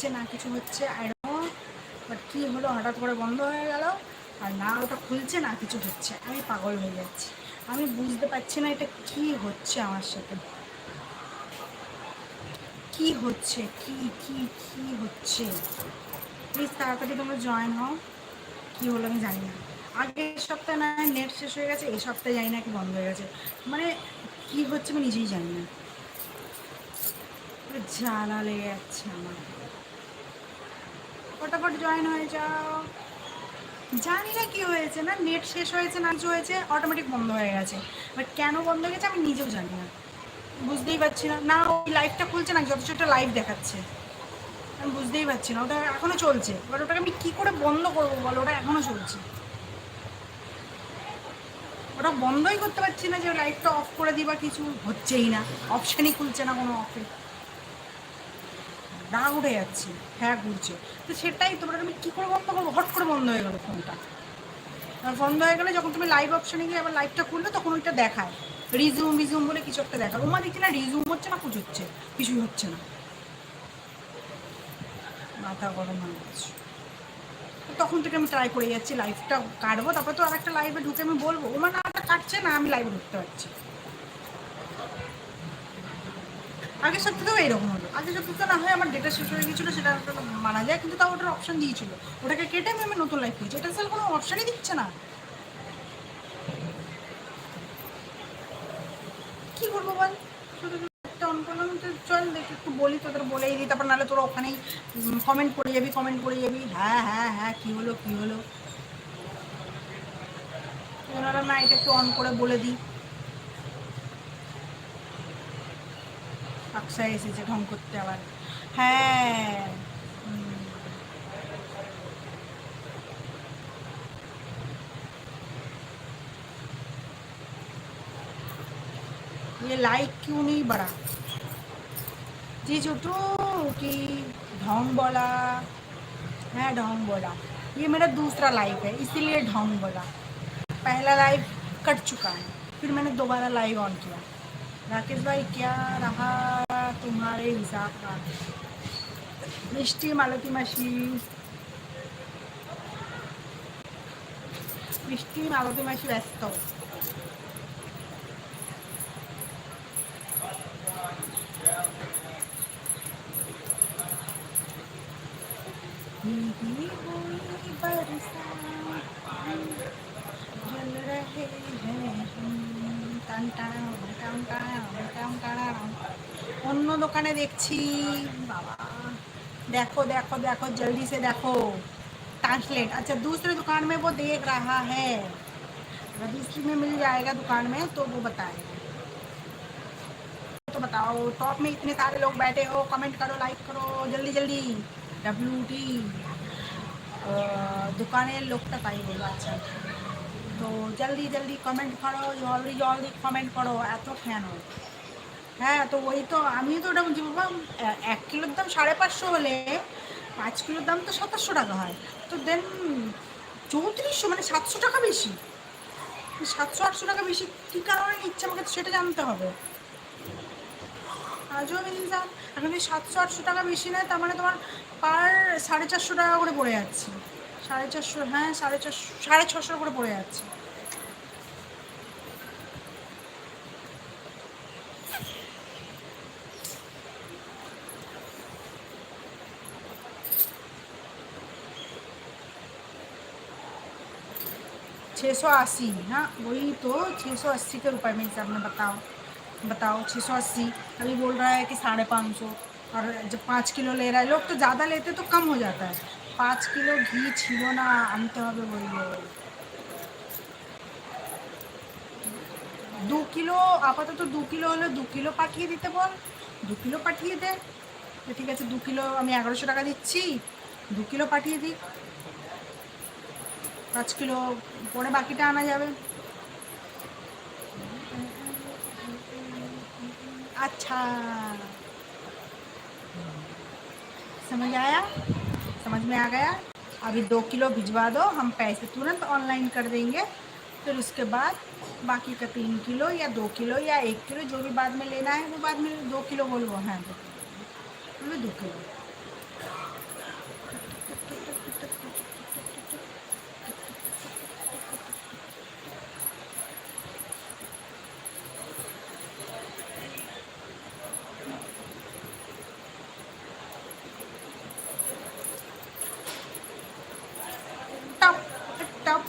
হচ্ছে না, কিছু হচ্ছে বাট কী হলো? হঠাৎ করে বন্ধ হয়ে গেল, আর না, ওটা খুলছে না, কিছু হচ্ছে। আমি পাগল হয়ে যাচ্ছি। আমি বুঝতে পারছি না এটা কি হচ্ছে আমার সাথে। কি হচ্ছে? কি কি কি হচ্ছে? প্লিজ তাড়াতাড়ি তোমরা জয়েন হও। কি হলো আমি জানি না। আগের সপ্তাহে না নেট শেষ হয়ে গেছে, এই সপ্তাহে জানি না কি বন্ধ হয়ে গেছে। মানে কি হচ্ছে আমি নিজেই জানি না। জ্বালা লেগে যাচ্ছে আমার। ফটাফট জয়েন হয়ে যাও। জানি না কি হয়েছে, না নেট শেষ হয়েছে না কিছু হয়েছে অটোমেটিক বন্ধ হয়ে গেছে। বাট কেন বন্ধ হয়ে গেছে আমি নিজেও জানি না। বুঝতেই পারছি না। না ওই লাইভটা খুলছে না যত ছোট লাইভ দেখাচ্ছে। আমি বুঝতেই পারছি না। ওটা এখনও চলছে। বাট ওটাকে আমি কী করে বন্ধ করব বলো? ওটা এখনও চলছে। ওটা বন্ধই করতে পারছি না যে লাইটটা অফ করে দিই বা কিছু হচ্ছেই না। অপশানই খুলছে না কোনো অফে রাগ উঠে যাচ্ছে। হ্যাঁ ঘুরছে। তো সেটাই তোমরা আমি কী করে বন্ধ করব? হট করে বন্ধ হয়ে গেলো ফোনটা। আর বন্ধ হয়ে গেলে যখন তুমি লাইভ অপশানে গিয়ে আবার লাইভটা খুললে তখন ওইটা দেখায়। রিজুম রিজুম বলে কিছু একটা দেখায়। ওমা, দেখছি না রিজুম হচ্ছে না কিছু হচ্ছে কিছুই হচ্ছে না। মাথা গরম হয়ে তখন থেকে আমি ট্রাই করে যাচ্ছি লাইভটা কাটবো। তারপর তো আর একটা লাইভে ঢুকে আমি বলব, ওমা, না কাটছে না, আমি লাইভে ঢুকতে পারছি আগের সপ্তাহেও এরকম হলো আগের সপ্তাহে না হয় আমার ডেটা শেষ হয়ে গেছিল সেটা মানা যায়, কিন্তু তাও ওটার অপশন দিয়েছিল। ওটাকে কেটে আমি নতুন লাইফ করেছি এটা স্যার কোনো অপশানই দিচ্ছে না। কি করব বল? অন করলাম, তো চল দেখি, একটু বলি, তোদের বলেই দিই, তারপর নাহলে তোরা ওখানেই কমেন্ট করে যাবি কমেন্ট করে যাবি। হ্যাঁ হ্যাঁ হ্যাঁ কী হলো কী হলো? ওনারা না এটা একটু অন করে বলে দিই। আকসায় এসেছে ঢং করতে আবার হ্যাঁ হুম। ये लाइक क्यों नहीं बढ़ा जी छोटू कि ढोंग बोला है ढोंग बोला ये मेरा दूसरा लाइव है इसीलिए ढोंग बोला पहला लाइव कट चुका है फिर मैंने दोबारा लाइव ऑन किया राकेश भाई क्या रहा तुम्हारे हिसाब का मिष्टी मालती मासी मिष्टी मालती मासी व्यस्त টান টান টান অন্য দোকানে দেখছি বাবা देखो देखो देखो जल्दी से देखो ट्रांसलेट अच्छा दूसरे दुकान में वो देख रहा है रजिस्ट्री में मिल जाएगा दुकान में तो वो बताएगा तो बताओ टॉप में इतने सारे लोग बैठे हो कमेंट करो लाइक करो जल्दी जल्दी डब्ल्यू टी দোকানের লোকটা তাই বললো আচ্ছা তো জলদি জলদি কমেন্ট করো জলদি জলদি কমেন্ট করো এত ফ্যান হয় হ্যাঁ তো ওই তো আমিও তো ওটা বলছি, বাবা এক কিলোর দাম সাড়ে পাঁচশো হলে পাঁচ কিলোর দাম তো সাতাশশো টাকা হয়। তো দেন চৌত্রিশশো মানে সাতশো টাকা বেশি। সাতশো, আটশো টাকা বেশি, কী কারণে নিচ্ছে আমাকে সেটা জানতে হবে। আজও ইনসান এখন যদি সাতশো, আটশো টাকা বেশি নেয়, তার মানে তোমার পার সাড়ে চারশো টাকা করে পড়ে যাচ্ছে। সাড়ে চারশো হ্যাঁ সাড়ে চারশো, সাড়ে ছশো করে পড়ে যাচ্ছে। छः सौ अस्सी हाँ वही तो छः सौ अस्सी के रुपए में हिसाब में बताओ बताओ छः सौ अस्सी अभी बोल रहा है कि साढ़े पाँच सौ और जब पाँच किलो ले रहा है लोग तो ज़्यादा लेते तो कम हो जाता है पाँच किलो घी छिलो ना আনতে হবে বললো দু কিলো আপাতত দু কিলো হলে দু কিলো পাঠিয়ে দিতে বল দু কিলো পাঠিয়ে দে তো ঠিক আছে দু কিলো আমি এগারোশো টাকা দিচ্ছি দু কিলো পাঠিয়ে দিই পাঁচ কিলো পরে বাকিটা আনা যাবে अच्छा समझ आया समझ में आ गया अभी दो किलो भिजवा दो हम पैसे तुरंत ऑनलाइन कर देंगे फिर उसके बाद बाकी का तीन किलो या दो किलो या एक किलो जो भी बाद में लेना है वो बाद में दो किलो बोलो हाँ दो किलो बोलो दो किलो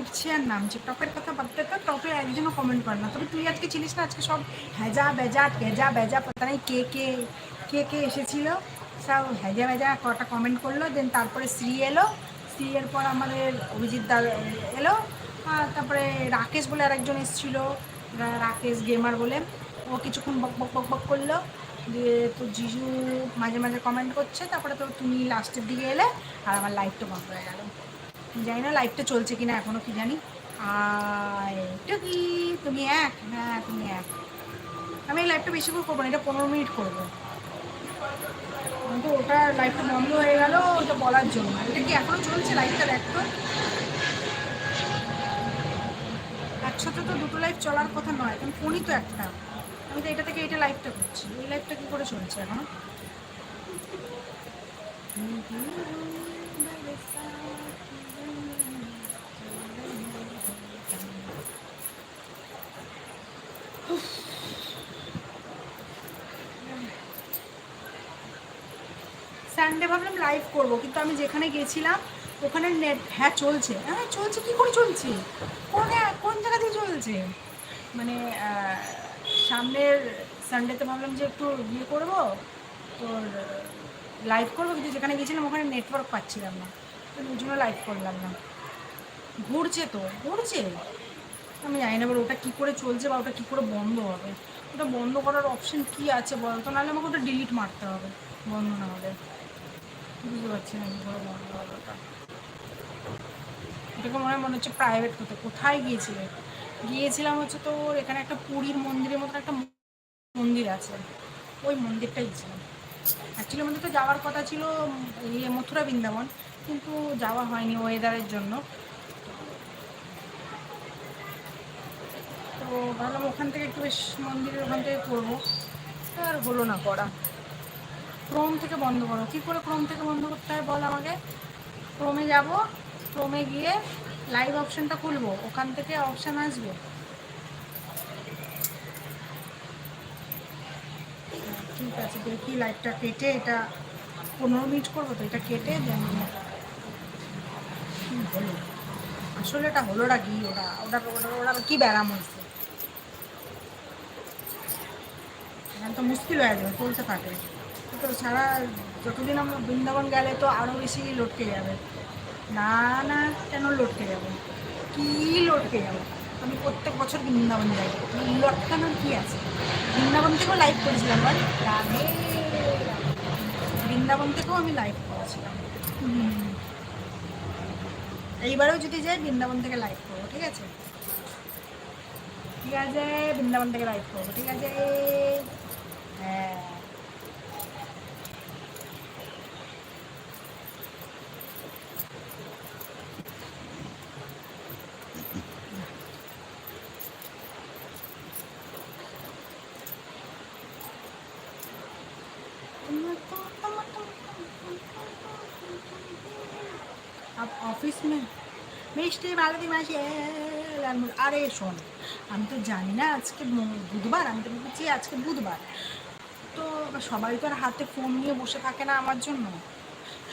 উঠছে আর নামছে টপের কথা ভাবতে তো টপে একজনও কমেন্ট করে না। তবে তুই আজকে ছিলিস না, আজকে সব হেজা বেজা, টেজা বেজা, পতা নেই কে কে কে কে এসেছিল। সব হেজা বেজা কটা কমেন্ট করল দেন তারপরে শ্রী এলো। শ্রী এর পর আমাদের অভিজিৎ দা এলো। তারপরে রাকেশ বলে আরেকজন এসেছিল রাকেশ গেমার বলে। ও কিছুক্ষণ বক বক বক বক করল। দিয়ে তো জিজু মাঝে মাঝে কমেন্ট করছে। তারপরে তো তুমি লাস্টের দিকে এলে, আর আমার লাইফটা বন্ধ হয়ে গেল। জানি না লাইভটা চলছে কিনা এখনও কি জানি। আর কি তুমি এক হ্যাঁ তুমি এক। আমি এই লাইভটা বেশি করে করব না, এটা পনেরো মিনিট করব। কিন্তু ওটা লাইভটা বন্ধ হয়ে গেল, ওটা বলার জন্য। এটা কি এখনও চলছে লাইভটা দেখতো? একসাথে তো দুটো লাইভ চলার কথা নয়, কারণ ফোনই তো একটা। আমি তো এটা থেকে এটা লাইভটা করছি। এই লাইভটা কি করে চলছে এখনও? সানডে ভাবলাম লাইভ করব, কিন্তু আমি যেখানে গেছিলাম, ওখানে নেট হ্যাঁ চলছে। হ্যাঁ চলছে? কী করে চলছে? কোন কোন জায়গা দিয়ে চলছে? মানে সামনের সানডেতে ভাবলাম যে একটু ইয়ে করব, তোর লাইভ করব, কিন্তু যেখানে গেছিলাম ওখানে নেটওয়ার্ক পাচ্ছিলাম না। তো ওই জন্য লাইভ করলাম না। ঘুরছে তো, ঘুরছে? আমি জানি না, এবার ওটা কী করে চলছে বা ওটা কী করে বন্ধ হবে? ওটা বন্ধ করার অপশন কী আছে বলতো? নাহলে আমাকে ওটা ডিলিট মারতে হবে, বন্ধ না হলে। বুঝতে পারছি না ওটা এটাকে মনে হচ্ছে প্রাইভেট কোথাও। কোথায় গিয়েছিলে? গিয়েছিলাম হচ্ছে তো এখানে একটা পুরীর মন্দিরের মতন একটা মন্দির আছে। ওই মন্দিরটাই ছিলাম অ্যাকচুয়ালি আমাদের তো যাওয়ার কথা ছিল ইয়ে মথুরা বৃন্দাবন, কিন্তু যাওয়া হয়নি ওয়েদারের জন্য। তো ভাবলাম ওখান থেকে একটু বেশ মন্দিরের ওখান থেকে করব আর হলো না করা। ক্রোম থেকে বন্ধ করো। কী করে ক্রোম থেকে বন্ধ করতে হয় বল আমাকে? ক্রোমে যাব, ক্রোমে গিয়ে লাইভ অপশানটা খুলবো। ওখান থেকে অপশান আসবে। ঠিক আছে দেখি লাইভটা কেটে এটা পনেরো মিনিট করব তো, এটা কেটে দেন হলো আসলে এটা হলো হলোটা কি? ওটা ওটা ওটা কি ব্যারাম হয়েছে? এখন তো মুশকিল হয়ে যাবে, চলতে থাকে। তো সারা যতদিন আমরা বৃন্দাবন গেলে তো আরও বেশি লটকে যাবে। না না, কেন লটকে যাবে? কী লটকে যাবে? আমি প্রত্যেক বছর বৃন্দাবন যাই। লটকানোর কি আছে? বৃন্দাবন থেকেও লাইভ করেছিলাম বল রাধে বৃন্দাবন থেকেও আমি লাইভ করেছিলাম। এইবারেও যদি যাই, বৃন্দাবন থেকে লাইভ করব, ঠিক আছে? ঠিক আছে, বৃন্দাবন থেকে লাইভ করব, ঠিক আছে? হ্যাঁ। अब ऑफिस में মিষ্টি মালতি মাসি আরে শোন আমি তো জানি না আজকে ম- বুধবার আমি তো ভেবেছি আজকে বুধবার তো এবার সবাই তো আর হাতে ফোন নিয়ে বসে থাকে না আমার জন্য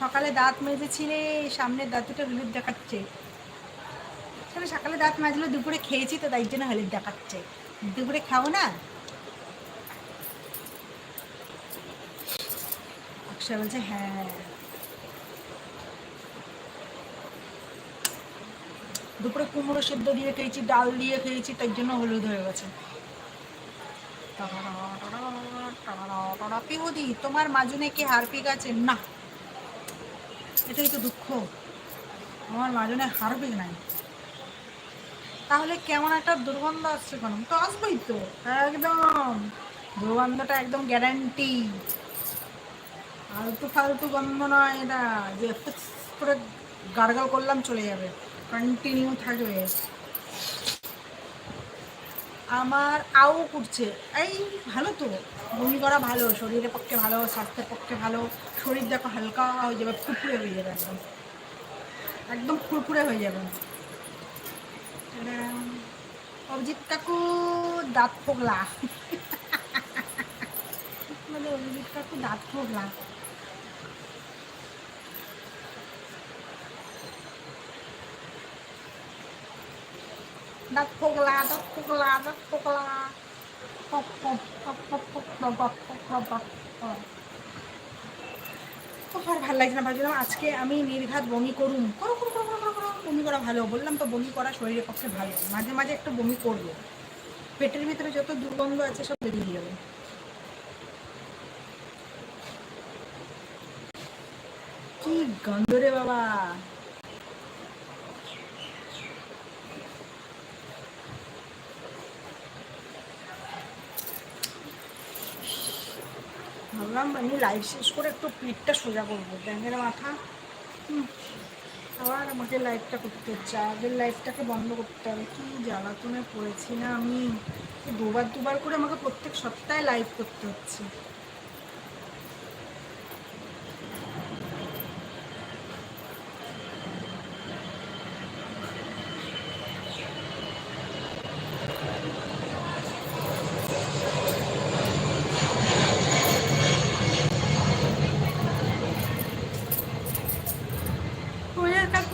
সকালে দাঁত মেজেছিলে সামনের দাঁতটা হলুদ দেখাচ্ছে তাহলে সকালে দাঁত মাজলো দুপুরে খেয়েছি তো তাই জন্য হলুদ দেখাচ্ছে দুপুরে খাবো না অক্ষয় বলছে হ্যাঁ দুপুরে কুমড়ো সেদ্ধ দিয়ে খেয়েছি, ডাল দিয়ে খেয়েছি, তার জন্য হলুদ হয়ে গেছে। পিহুদি, তোমার মাজনে কি হারপিক আছে? না। এটাই তো দুঃখ। আমার মাজনে হারপিক নাই। তাহলে কেমন একটা দুর্গন্ধ আসছে কেন? তো আসবেই তো। একদম। দুর্গন্ধটা একদম গ্যারান্টি আলতু ফালতু গন্ধ নয় এটা। যে করে গার্গাল করলাম চলে যাবে। কন্টিনিউ থাকবে। আমার আও করছে। এই ভালো তো। বমি করা ভালো, শরীরের পক্ষে ভালো, স্বাস্থ্যের পক্ষে ভালো, শরীর দেখো হালকা হয়ে যাবে, ফুরফুরে হয়ে যাবে একদম। একদম ফুরফুরে হয়ে যাবে। অভিজিৎ কাকু, দাঁত ফোগলা মানে অভিজিৎ কাকু, দাঁত ফোগলা লাগছে না? ভাবছিলাম আজকে আমি নির্ঘাত বমি করুন বমি করা ভালো। বললাম তো বমি করা শরীরের পক্ষে ভালো। মাঝে মাঝে একটু বমি করবে। পেটের ভিতরে যত দুর্গন্ধ আছে সব বেরিয়ে যাবে কি গন্ধ রে বাবা! ভাবলাম আমি লাইভ শেষ করে একটু পিঠটা সোজা করব। ব্যাঙের মাথা। আবার আমাকে লাইভটা করতে হচ্ছে। আগের লাইভটাকে বন্ধ করতে হবে। কি জ্বালাতনে পড়েছি না আমি। দুবার দুবার করে আমাকে প্রত্যেক সপ্তাহে লাইভ করতে হচ্ছে।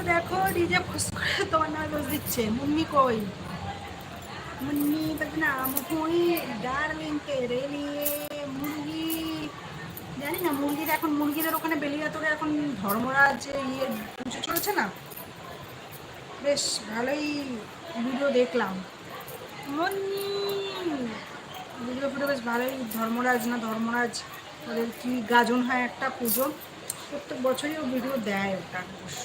কাকু দেখো, নিজে ফস করে তোমার দোষ দিচ্ছে। মুন্নি কই? মুন্নি বদনাম হুই ডার্লিং তেরে লিয়ে মুরগি। জানি না, মুরগির এখন, মুরগিদের ওখানে বেলিয়াতরে এখন ধর্মরাজ ইয়ে পুজো চলেছে না? বেশ ভালোই ভিডিও দেখলাম। মুন্নি! ভিডিও ফুডিও বেশ ভালোই ধর্মরাজ না, ধর্মরাজ ওদের কি গাজন হয় একটা পুজো। প্রত্যেক বছরই ও ভিডিও দেয় ওটা অবশ্য।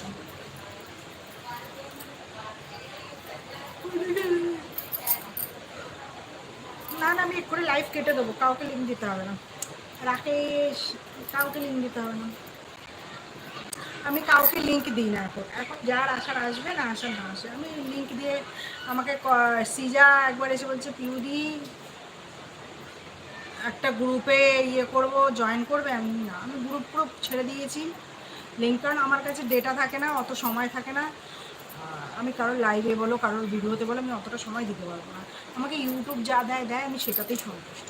না না, আমি এক করে লাইভ কেটে দেবো। কাউকে লিঙ্ক দিতে হবে না। রাকেশ, কাউকে লিঙ্ক দিতে হবে না। আমি কাউকে লিঙ্ক দিই না এখন। এখন যার আসার আসবে না, আসার না আসে। আমি লিঙ্ক দিয়ে আমাকে সিজা একবার এসে বলছে, পিউদি, একটা গ্রুপে ইয়ে করব জয়েন করবে? আমি না, আমি গ্রুপ গ্রুপ ছেড়ে দিয়েছি। লিঙ্ক কারণ আমার কাছে ডেটা থাকে না, অত সময় থাকে না। আমি কারোর লাইভে বলো কারোর ভিডিওতে বলো, আমি অতটা সময় দিতে পারব না। আমাকে ইউটিউব যা দেয় দেয়, আমি সেটাতেই সন্তুষ্ট।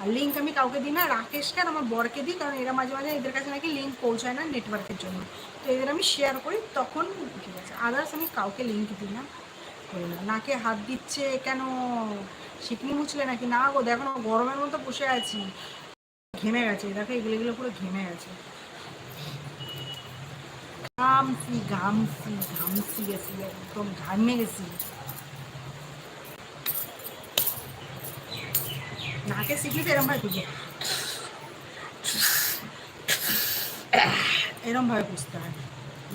আর লিঙ্ক আমি কাউকে দিই না রাকেশকে আর আমার বরকে দিই, কারণ এরা মাঝে মাঝে এদের কাছে নাকি লিঙ্ক পৌঁছায় না নেটওয়ার্কের জন্য। তো এদের আমি শেয়ার করি, তখন ঠিক আছে। আদার্স আমি কাউকে লিঙ্ক দিই না। করি না। নাকে হাত দিচ্ছে কেন? শিকনি মুছলে নাকি? না গো, দেখো গরমের মতো বসে আছি। ঘেমে গেছে, দেখো, এগুলো এগুলো পুরো ঘেমে গেছে। ঘামছি ঘামছি ঘামছি গেছি একদম ঘামে গেছি। নাকে শিখলি এরম ভাবে খুঁজে। এরম ভাবে বুঝতে হয়।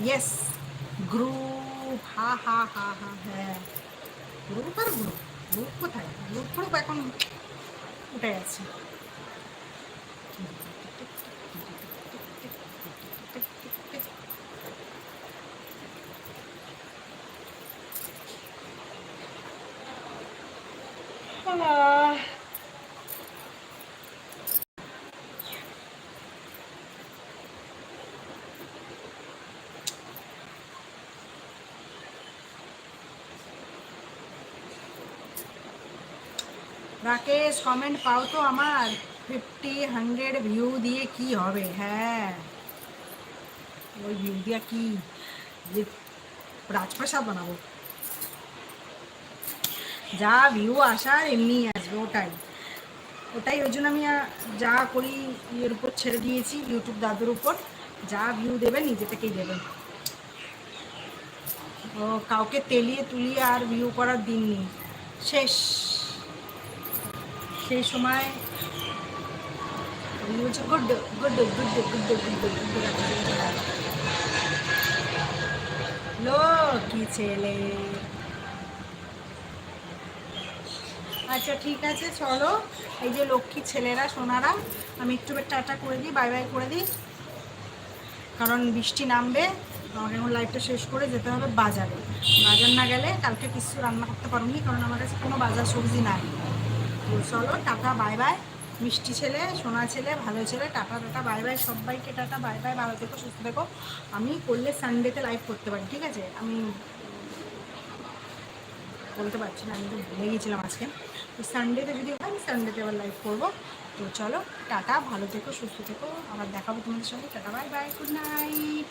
ইয়েস গ্রুপ হা হা হা হা হ্যাঁ। গ্রুপ আর গ্রুপ গ্রুপ কোথায়? গ্রুপ গ্রুপ এখন উঠে গেছে। রাকেশ কমেন্ট পাও তো আমার। ফিফটি হান্ড্রেড ভিউ দিয়ে কি হবে? হ্যাঁ। ওই ভিউ দিয়া কি? যে রাজপ্রাসাদ বানাবো। যা ভিউ আসার এমনি আসবে ওটাই। ওটাই ওই জন্য আমি যা করি ইয়ের উপর ছেড়ে দিয়েছি ইউটিউব দাদুর উপর। যা ভিউ দেবে নিজে থেকেই দেবে। ও, কাউকে তেলিয়ে তুলিয়ে আর ভিউ করার দিন নেই। শেষ। সেই সময় বলছি good good good good good good লো কি ছেলে আচ্ছা ঠিক আছে চলো এই যে লক্ষ্মী ছেলেরা সোনারা আমি একটু টাটা করে দিই বাই বাই করে দিই কারণ বৃষ্টি নামবে আমাকে এখন লাইফটা শেষ করে যেতে হবে বাজারে বাজার না গেলে কালকে কিছু রান্না করতে পারবনি কারণ আমার কাছে কোনো বাজার সবজি নাই তো চলো, টাটা বাই বাই মিষ্টি ছেলে, সোনা ছেলে, ভালো ছেলে, টাটা টাটা বাই বাই সবাইকে টাটা বাই বাই ভালো থেকো, সুস্থ থেকো। আমি করলে সানডেতে লাইভ করতে পারি, ঠিক আছে? আমি বলতে পারছি না, আমি তো ভুলে গিয়েছিলাম আজকে। তো সানডেতে যদি হয়, আমি সানডেতে আবার লাইভ করব। তো চলো, টাটা, ভালো থেকো, সুস্থ থেকো। আবার দেখাবো তোমাদের সঙ্গে। Tata bye bye good night